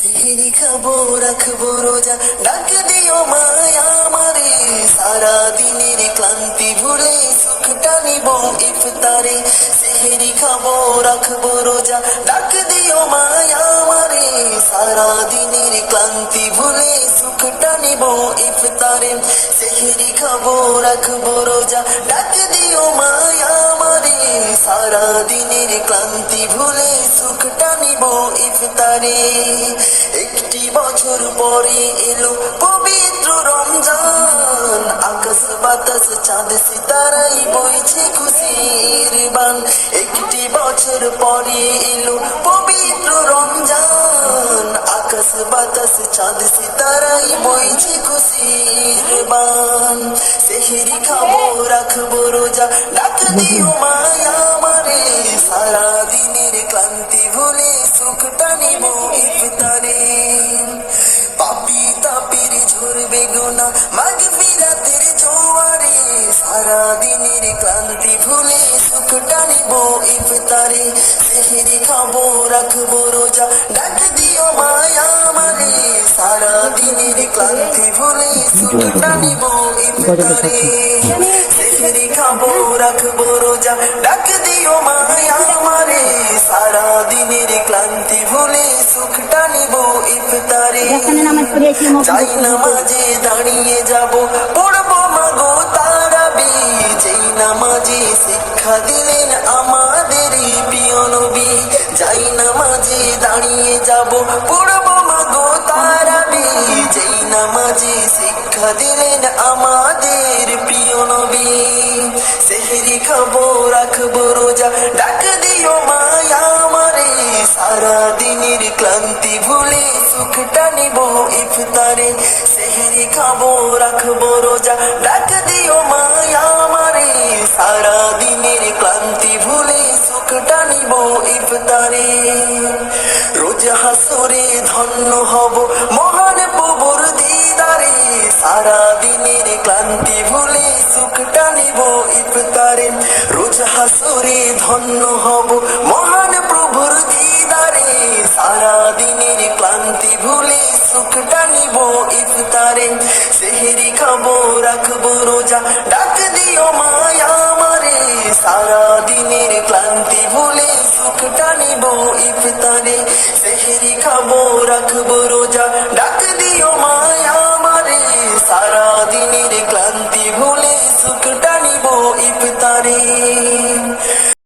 সেহেরি খাব রাখব রোজা ডাক দিও মায়া মারে সারা দিনের ক্লান্তি ভুলে সুখটা নিব ইফতারে সেহেরি খাব রাখব রোজা ডাক দিও মায়া মারে সারা দিনের ক্লান্তি ভুলে সুখটা নিব ইফতারে সেহেরি খাব রাখব রোজা ডাক দিও মায়া মারে সারা দিনের ক্লান্তি ভুলে নিব ইফতারে একটি বছর পরে এলো পবিত্র রমজান। আকাশ বাতাস চাঁদ সিতারাই বইছে খুশির বান। একটি বছর পরে এলো পবিত্র রমজান। আকাশ বাতাস চাঁদ সিতারাই বইছে খুশির বান। সেহেরি খাব রাখব রোজা ডাক দিও মায়া ভুলে সুখটা নিব ইফতারে। সেহেরি খাব রাখব রোজা। ডাক দিও মায়া মারে সারা দিনের ক্লান্তি ভুলে সুখটা নিব ইফতারে। সেহেরি খাব রাখব রোজা। ডাক দিও মায়া মারে সারা দিনের ক্লান্তি ভুলে সুখটা নিব ইফতারে। চাই নামাজে দাঁড়িয়ে যাব। নামাজে শিক্ষা দিলেন আমাদের প্রিয় যাই নামাজে দাঁড়িয়ে যাব পড়ব মাগো তারাবি যেই নামাজে শিক্ষা দিলেন আমাদের প্রিয় সেহেরি খাব, রাখব রোজা, ডাক দিও মায়া মারে সারা দিনের ক্লান্তি ভুলে সুখটা নিব ইফতারে। সেহেরি খাব, রাখব রোজা, ডাক নিব ইফতারে রোজ হাসরে ধন্য হব মহান প্রভুর দিদারে। সারা দিনের ক্লান্তি ভুলে সুখটা নিব ইফতারে রোজ হাসরে ধন্য হব মহান প্রভুর দিদারে। সারা দিনের ক্লান্তি ভুলে সুখটা নিব ইফতারে সেহেরি খাব, রাখব রোজা খাব রাখব